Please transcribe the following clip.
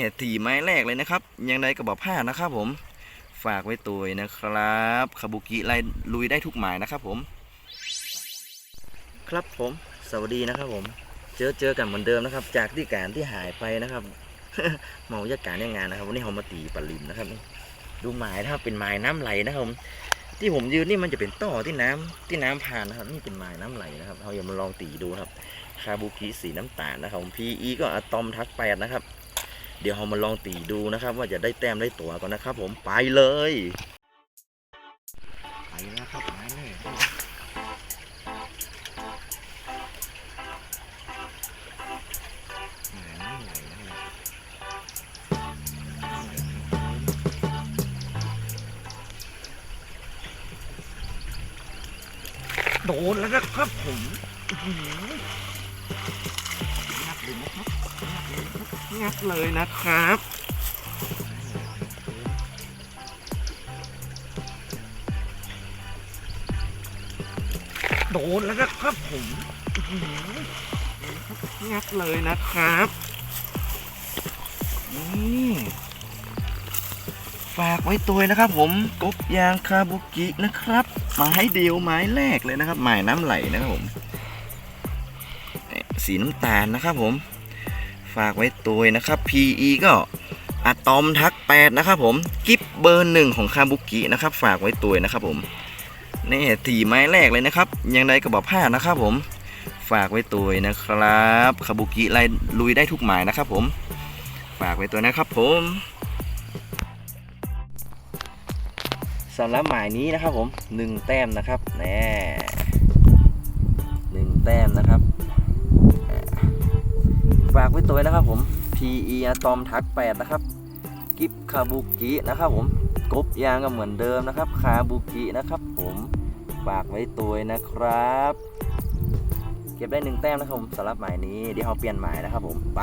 เนี่ยถีไม้แรกเลยนะครับยังไดก็บอกพลานะครับผมฝากไว้ตัวนะครับคาบุกิไล่ลุยได้ทุกหมายนะครับผม ครับผมสวัสดีนะครับ ผม เจอเจอกันเหมือนเดิมนะครับ จากที่การที่หายไปนะครับเมาจากการเนี่ยงานนะครับ วันนี้เรามาตีปลาลิมนะครับนี่ดูหมายนะครับเป็นหมายน้ำไหลนะครับผมที่ผมยืนนี่มันจะเป็นต่อที่น้ำที่น้ำผ่านนะครับ นี่เป็นหมายน้ำไหลนะครับเราอย่ามาลองตีดูครับคาบุกิสีน้ำตาลนะครับผม PE ก็อะตอมทักแปดนะครับ เดี๋ยวเรามาลองตีดูนะครับ ว่าจะได้แต้มได้ตัวก่อนนะครับ ผมไปเลยไปแล้วครับไม้แรกหมายโดนแล้วนะครับผมอื้อหืองัดเลยนะครับ งัดเลยนะครับโดนแล้วนะครับผมงัดเลยนะครับนี่ฝากไว้ตัวนะครับผมกบยางคาบุกินะครับไม้เดียวไม้แรกเลยนะครับไม้น้ำไหลนะครับผมสีน้ำตาลนะครับผม ฝากไว้ตัวนะครับ PE ก็อะตอมทักแปดนะครับผม กิฟเบอร์หนึ่งของคาบุกินะครับ ฝากไว้ตัวนะครับผมนี่ถีไม้แรกเลยนะครับ ยังไดก็บอกพลานะครับผม ฝากไว้ตัวนะครับคาบุกิไล่ลุยได้ทุกหมายนะครับผม ฝากไว้ตัวนะครับผมสำหรับหมายนี้นะครับผมหนึ่งแต้มนะครับแน่หนึ่งแต้มนะครับ ตัวนะครับผม PE อะตอมทัก8นะครับ กิฟคาบุกินะครับผมกบยางก็เหมือนเดิมนะครับ คาบุกินะครับผมฝากไว้ตัวนะครับ เก็บได้หนึ่งแต้มนะครับผมสำหรับหมายนี้เดี๋ยวเราเปลี่ยนหมายนะครับผมไป